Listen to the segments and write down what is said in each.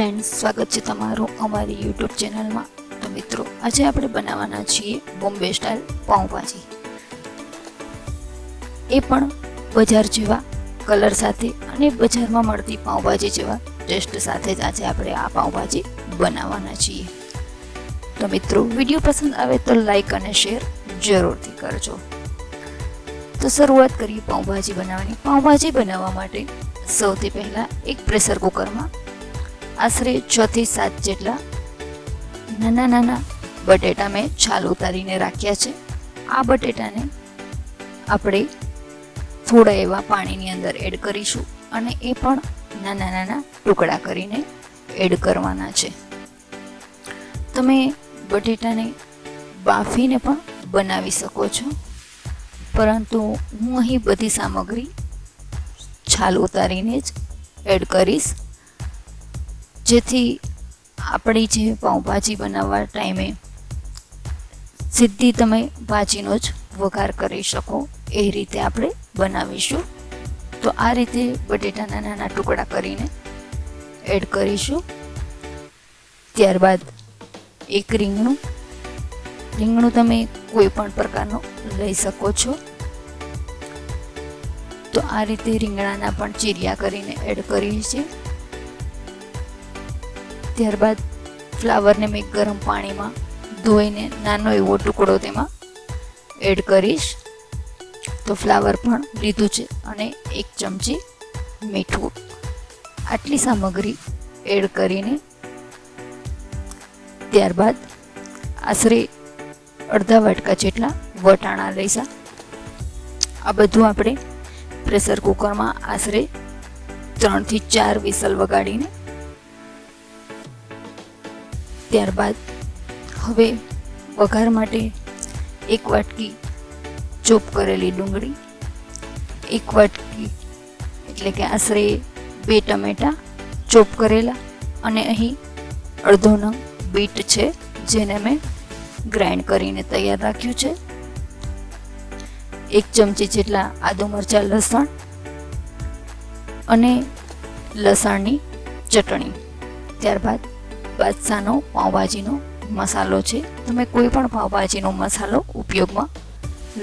Hello friends સ્વાગત છે તમારું અમારી યુટ્યુબ ચેનલમાં તો મિત્રો, આજે આપણે બનાવવાના છીએ બોમ્બે સ્ટાઇલ પાઉંભાજી. એ પણ બજાર જેવા કલર સાથે અને બજારમાં મળતી પાઉંભાજી જેવા ટેસ્ટ સાથે જ આજે આપણે આ પાઉંભાજી બનાવવાના છીએ. તો મિત્રો, વીડિયો પસંદ આવે તો લાઈક અને શેર જરૂરથી કરજો. તો શરૂઆત કરીએ પાઉંભાજી બનાવવાની. પાઉંભાજી બનાવવા માટે સૌથી પહેલાં એક પ્રેશર કુકરમાં આશરે છ થી સાત જેટલા નાના નાના બટેટા મેં છાલ ઉતારીને રાખ્યા છે. આ બટેટાને આપણે થોડા એવા પાણીની અંદર એડ કરીશું અને એ પણ નાના નાના ટુકડા કરીને એડ કરવાના છે. તમે બટેટાને બાફીને પણ બનાવી શકો છો. પરંતુ હું અહીં બધી સામગ્રી છાલ ઉતારીને જ એડ કરીશ. જેથી આપણી જે પાઉંભાજી બનાવવા ટાઈમે સીધી તમે ભાજીનો જ વઘાર કરી શકો, એ રીતે આપણે બનાવીશું. તો આ રીતે બટેટાના નાના ટુકડા કરીને એડ કરીશું. ત્યારબાદ એક રીંગણું રીંગણું તમે કોઈ પણ પ્રકારનું લઈ શકો છો. તો આ રીતે રીંગણાના પણ ચીરિયા કરીને એડ કરીએ છીએ. ત્યારબાદ ફ્લાવરને મેં ગરમ પાણીમાં ધોઈને નાનો એવો ટુકડો તેમાં એડ કરીશ. તો ફ્લાવર પણ લીધું છે અને એક ચમચી મીઠું આટલી સામગ્રી એડ કરીને ત્યારબાદ આશરે અડધા વાટકા જેટલા વટાણા લઈશા. આ બધું આપણે પ્રેશર કુકરમાં આશરે ત્રણથી ચાર વિસલ વગાડીને ત્યારબાદ હવે વઘાર માટે એક વાટકી ચોપ કરેલી ડુંગળી, એક વાટકી એટલે કે આશરે બે ટમેટા ચોપ કરેલા અને અહીં અડધો નંગ બીટ છે, જેને મેં ગ્રાઇન્ડ કરીને તૈયાર રાખ્યું છે. એક ચમચી જેટલા આદુ મરચાં, લસણ અને લસણની ચટણી. ત્યારબાદ બાદશાહનો પાઉંભાજીનો મસાલો છે. તમે કોઈ પણ પાઉંભાજીનો મસાલો ઉપયોગમાં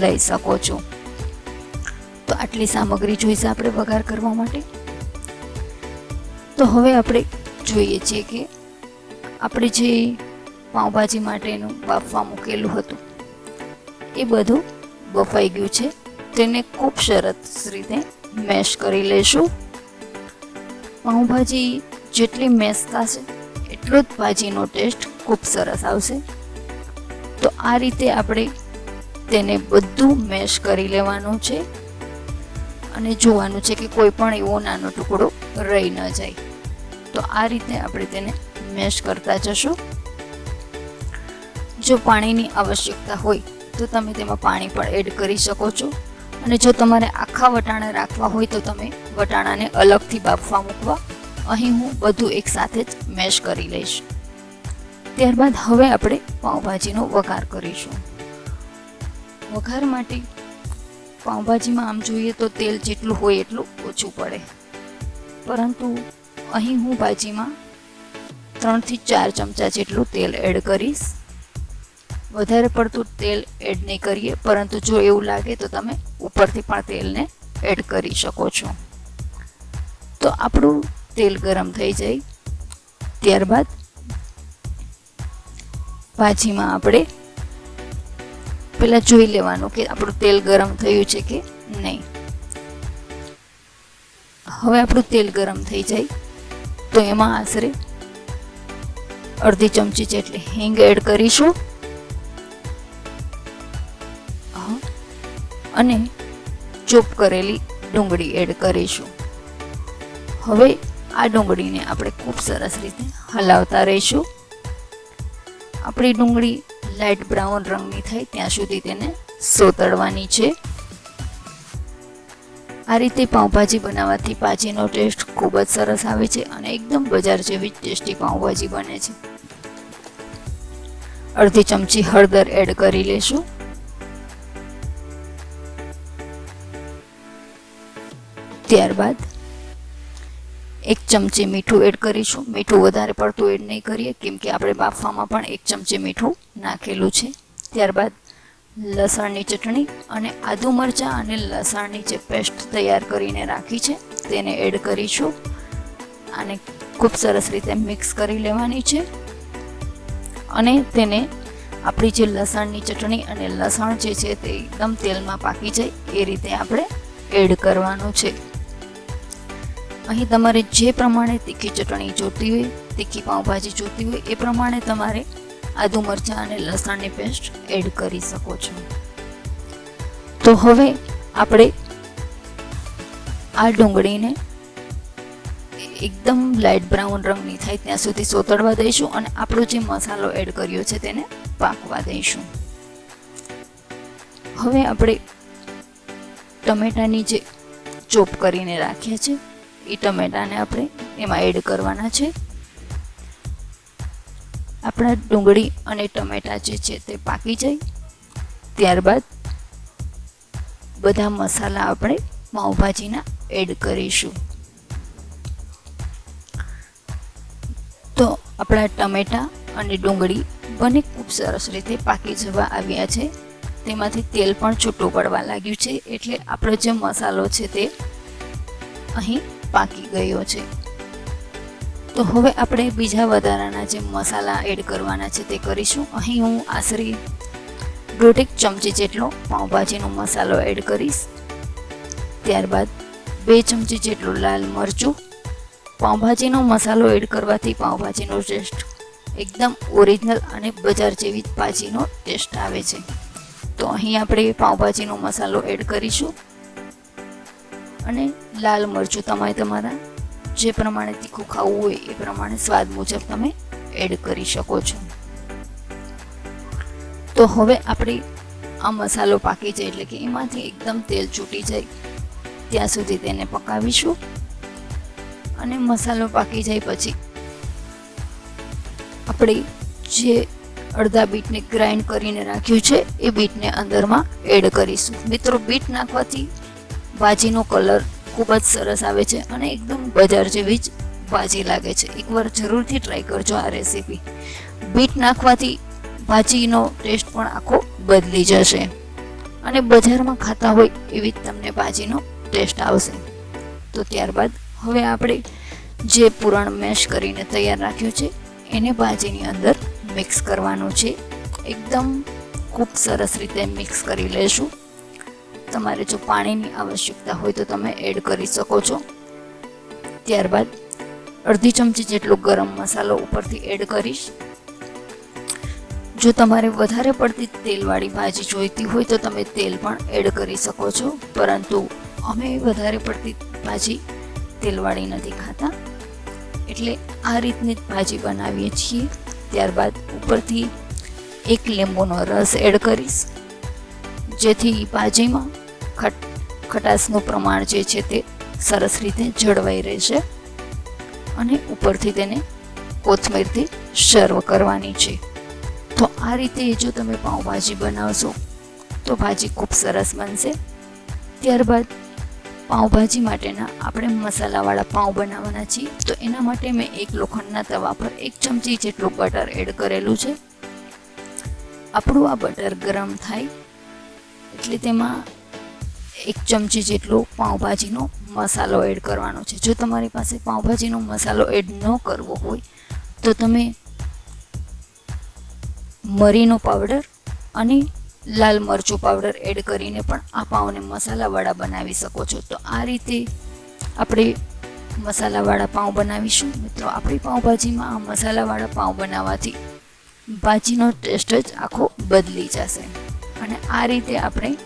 લઈ શકો છો. તો આટલી સામગ્રી જોઈશે આપણે વઘાર કરવા માટે. તો હવે આપણે જોઈએ છીએ કે આપણે જે પાઉંભાજી માટેનું બાફવા મૂકેલું હતું, એ બધું બફાઈ ગયું છે. તેને ખૂબ સરસ રીતે મેશ કરી લેશું. પાઉંભાજી જેટલી મેશ થશે એટલો ભાજીનો ટેસ્ટ ખૂબ સરસ આવશે. તો આ રીતે આપણે તેને બધું મેશ કરી લેવાનું છે. અને જોવાનું છે કે કોઈ પણ એવો નાનો ટુકડો રહી ન જાય. તો આ રીતે આપણે તેને મેશ કરતા જશું. જો પાણીની આવશ્યકતા હોય તો તમે તેમાં પાણી પણ એડ કરી શકો છો. અને જો તમારે આખા વટાણા રાખવા હોય તો તમે વટાણાને અલગથી બાફવા મૂકવા. અહીં હું બધું એકસાથે જ મેશ કરી લઈશ. ત્યારબાદ હવે આપણે પાઉંભાજીનો વઘાર કરીશું. વઘાર માટે પાઉંભાજીમાં આમ જોઈએ તો તેલ જેટલું હોય એટલું ઓછું પડે. પરંતુ અહીં હું ભાજીમાં ત્રણથી ચાર ચમચા જેટલું તેલ એડ કરીશ. વધારે પડતું તેલ એડ નહીં કરીએ, પરંતુ જો એવું લાગે તો તમે ઉપરથી પણ તેલને એડ કરી શકો છો. તો આપણું તેલ ગરમ થઈ જાય. ત્યારબાદ ભાજીમાં આપણે પહેલાં જોઈ લેવાનું કે આપણું તેલ ગરમ થયું છે કે નહીં. હવે આપણું તેલ ગરમ થઈ જાય. તો એમાં આશરે અડધી ચમચી જેટલી હિંગ એડ કરીશું. અને ચોપ કરેલી ડુંગળી એડ કરીશું. હવે આ ડુંગળીને આપણે ખૂબ સરસ રીતે હલાવતા રહીશું. આપણી ડુંગળી લાઇટ બ્રાઉન રંગની થાય ત્યાં સુધી તેને સોતળવાની છે. આ રીતે પાઉંભાજી બનાવવાથી ભાજીનો ટેસ્ટ ખૂબ જ સરસ આવે છે અને એકદમ બજાર જેવી જ ટેસ્ટી પાઉંભાજી બને છે. અડધી ચમચી હળદર એડ કરી લેશું. ત્યારબાદ એક ચમચી મીઠું એડ કરીશું. મીઠું વધારે પડતું એડ નહીં કરીએ, કેમ કે આપણે બાફવામાં પણ એક ચમચી મીઠું નાખેલું છે. ત્યારબાદ લસણની ચટણી અને આદુ મરચાં અને લસણની જે પેસ્ટ તૈયાર કરીને રાખી છે, તેને એડ કરીશું. અને ખૂબ સરસ રીતે મિક્સ કરી લેવાની છે. અને તેને આપણી જે લસણની ચટણી અને લસણ જે છે તે એકદમ તેલમાં પાકી જાય, એ રીતે આપણે એડ કરવાનું છે. અહીં તમારે જે પ્રમાણે તીખી ચટણી જોતી હોય, તીખી પાઉંભાજી જોતી હોય, એ પ્રમાણે તમારે આદુ મરચાં અને લસણની પેસ્ટ એડ કરી શકો છો. તો હવે આપણે આ ડુંગળીને એકદમ લાઇટ બ્રાઉન રંગની થાય ત્યાં સુધી સોતળવા દઈશું અને આપણો જે મસાલો એડ કર્યો છે તેને પાકવા દઈશું. હવે આપણે ટમેટાની જે ચોપ કરીને રાખીએ છે એ ટમેટાને આપણે એમાં એડ કરવાના છે. આપણા ડુંગળી અને ટમેટા જે છે તે પાકી જાય. ત્યારબાદ બધા મસાલા આપણે પાઉંભાજીના એડ કરીશું. તો આપણા ટમેટા અને ડુંગળી બંને ખૂબ સરસ રીતે પાકી જવા આવ્યા છે. તેમાંથી તેલ પણ છૂટું પડવા લાગ્યું છે. એટલે આપણો જે મસાલો છે તે અહીં પાકી ગયો છે. તો હવે આપણે બીજા વધારાના જે મસાલા એડ કરવાના છે તે કરીશું. અહીં હું આશરે દોઢેક ચમચી જેટલો પાઉંભાજીનો મસાલો એડ કરીશ. ત્યારબાદ બે ચમચી જેટલું લાલ મરચું. પાઉંભાજીનો મસાલો એડ કરવાથી પાઉંભાજીનો ટેસ્ટ એકદમ ઓરિજિનલ અને બજાર જેવી જ ભાજીનો ટેસ્ટ આવે છે. તો અહીં આપણે પાઉંભાજીનો મસાલો એડ કરીશું. અને લાલ મરચું તમારે તમારા જે પ્રમાણે તીખું ખાવું હોય એ પ્રમાણે સ્વાદ મુજબ તમે એડ કરી શકો છો. તો હવે આપણે આ મસાલો પાકી જાય એટલે કે એમાંથી એકદમ તેલ છૂટી જાય. ત્યાં સુધી તેને પકાવીશું. અને મસાલો પાકી જાય પછી આપણે જે અડધા બીટને ગ્રાઇન્ડ કરીને રાખ્યું છે એ બીટને અંદરમાં એડ કરીશું. મિત્રો, બીટ નાખવાથી ભાજીનો કલર ખૂબ જ સરસ આવે છે અને એકદમ બજાર જેવી જ ભાજી લાગે છે. એકવાર જરૂરથી ટ્રાય કરજો આ રેસીપી બીટ નાખવાથી ભાજીનો ટેસ્ટ પણ આખો બદલી જશે. અને બજારમાં ખાતા હોય એવી જ તમને ભાજીનો ટેસ્ટ આવશે. તો ત્યારબાદ હવે આપણે જે પૂરણ મેશ કરીને તૈયાર રાખ્યું છે, એને ભાજીની અંદર મિક્સ કરવાનું છે. એકદમ ખૂબ સરસ રીતે મિક્સ કરી લેશું. તમારે જો પાણીની આવશ્યકતા હોય તો તમે એડ કરી શકો છો. ત્યારબાદ અડધી ચમચી જેટલો ગરમ મસાલો ઉપરથી એડ કરીશ. જો તમારે વધારે પડતી તેલવાળી ભાજી જોઈતી હોય તો તમે તેલ પણ એડ કરી શકો છો. પરંતુ અમે વધારે પડતી ભાજી તેલવાળી નથી ખાતા. એટલે આ રીતની જ ભાજી બનાવીએ છીએ. ત્યારબાદ ઉપરથી એક લીંબુનો રસ એડ કરીશ. જેથી ભાજીમાં ખટ, ખટાશનું પ્રમાણ જે છે તે સરસ રીતે જળવાઈ રહેશે અને ઉપરથી તેને કોથમીરથી સર્વ કરવાની છે. તો આ રીતે જો તમે પાઉંભાજી બનાવશો, તો ભાજી ખૂબ સરસ બનશે. ત્યારબાદ પાઉંભાજી માટેના આપણે મસાલાવાળા પાઉં બનાવવાના છીએ. તો એના માટે મેં એક લોખંડના તવા પર એક ચમચી જેટલું બટર એડ કરેલું છે. આપણું આ બટર ગરમ થાય એટલે તેમાં એક ચમચી જેટલો પાઉંભાજીનો મસાલો એડ કરવાનો છે. જો તમારી પાસે પાઉંભાજીનો મસાલો એડ ન કરવો હોય, તો તમે મરીનો પાવડર અને લાલ મરચું પાવડર એડ કરીને પણ આ પાઉંને મસાલાવાળા બનાવી શકો છો. તો આ રીતે આપણે મસાલાવાળા પાઉં બનાવીશું. મિત્રો, આપણી પાઉંભાજીમાં આ મસાલાવાળા પાઉં બનાવવાથી ભાજીનો ટેસ્ટ જ આખો બદલી જશે. અને આ રીતે આપણે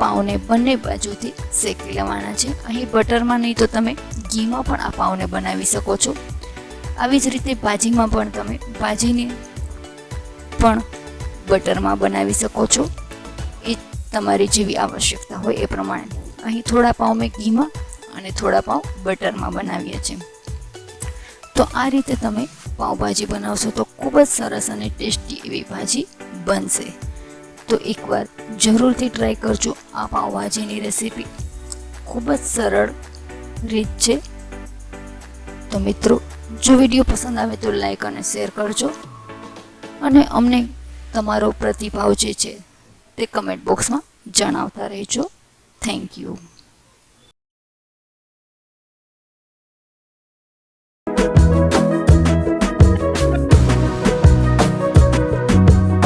પાઉંને બંને બાજુથી શેકી લેવાના છે. અહીં બટરમાં નહીં તો તમે ઘીમાં પણ આ પાઉને બનાવી શકો છો. આવી જ રીતે ભાજીમાં પણ તમે ભાજીને પણ બટરમાં બનાવી શકો છો. એ તમારી જેવી આવશ્યકતા હોય એ પ્રમાણે. અહીં થોડા પાઉં મેં ઘીમાં અને થોડા પાઉં બટરમાં બનાવીએ છીએ. તો આ રીતે તમે પાઉંભાજી બનાવશો તો ખૂબ જ સરસ અને ટેસ્ટી એવી ભાજી બનશે. તો એકવાર જરૂરથી ટ્રાય કરજો આ પાઉભાજીની રેસીપી ખૂબ જ સરળ રીત છે. તો મિત્રો, જો વીડિયો પસંદ આવે તો લાઈક અને શેર કરજો. અને અમને તમારો પ્રતિભાવ જે છે તે કમેન્ટ બોક્સમાં જણાવતા રહેજો. Thank you